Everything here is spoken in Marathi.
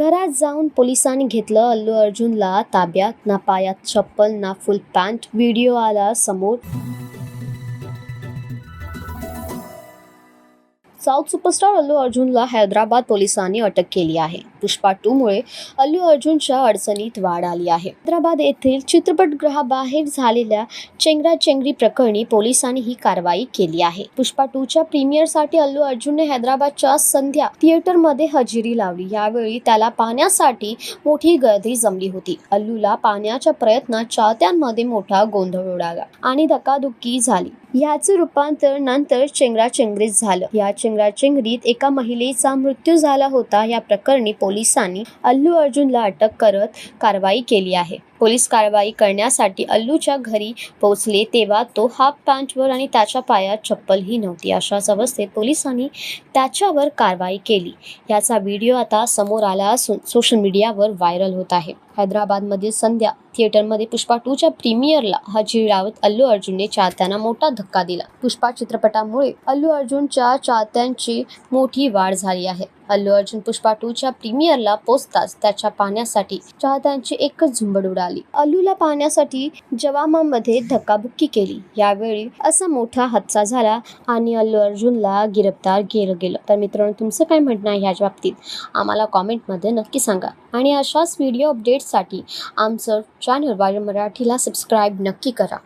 घरात जाऊन पोलिसांनी घेतलं अल्लू अर्जुनला ताब्यात ना पायात चप्पल ना फुल पॅन्ट. व्हिडिओ आला समोर. साऊथ सुपरस्टार अल्लू अर्जुनला हैदराबाद पोलिसांनी अटक केली आहे. पुष्पा टू मुळे अल्लू अर्जुनच्या अडचणीत वाढ आली आहे. हैदराबाद येथील चित्रपटगृहाबाहेर झालेल्या चेंगराचेंगरी प्रकरणी पोलिसांनी ही कारवाई केली आहे. पुष्पा टू च्या प्रीमियरसाठी अल्लू अर्जुनने हैदराबादच्या संध्या थिएटरमध्ये हजेरी लावली. यावेळी त्याला पाहण्यासाठी मोठी गर्दी जमली होती. अल्लूला पाहण्याच्या प्रयत्नात चाहत्यांमध्ये मोठा गोंधळ उडाला आणि धक्काधुक्की झाली. ह्याचं रूपांतर नंतर चेंगराचेंगरीत झालं. या चेंगराचेंगरीत एका महिलेचा मृत्यू झाला होता. या प्रकरणी पोलिसांनी अल्लू अर्जुनला अटक करत कारवाई केली आहे. पोलीस कारवाई करण्यासाठी अल्लूच्या घरी पोहोचले तेव्हा तो हाफ पॅन्टवर आणि त्याच्या पायात चप्पलही नव्हती. अशाच अवस्थेत पोलिसांनी त्याच्यावर कारवाई केली. याचा व्हिडिओ आता समोर आला असून सोशल मीडियावर व्हायरल होत आहे. हैदराबादमधील संध्या थिएटरमध्ये पुष्पा टूच्या प्रीमियरला हजी रावत अल्लू अर्जुनने चाहत्यांना मोठा धक्का दिला. पुष्पा चित्रपटामुळे अल्लू अर्जुनच्या चाहत्यांची मोठी वाढ झाली आहे. अल्लू अर्जुन पुष्पा टूच्या प्रीमियरला पोचताच त्याच्या पाहण्यासाठी चाहत्यांची एकच झुंबड उडाली. अल्लूला पाहण्यासाठी जवामामध्ये धक्काबुक्की केली. यावेळी असा मोठा हादसा झाला आणि अल्लू अर्जुनला गिरफ्तार केलं गेलं. तर मित्रांनो तुमचं काय म्हणणं आहे याच्या बाबतीत? आम्हाला कॉमेंटमध्ये नक्की सांगा. आणि अशाच व्हिडिओ अपडेट्ससाठी आमचं चॅनल वायर मराठीला सबस्क्राईब नक्की करा.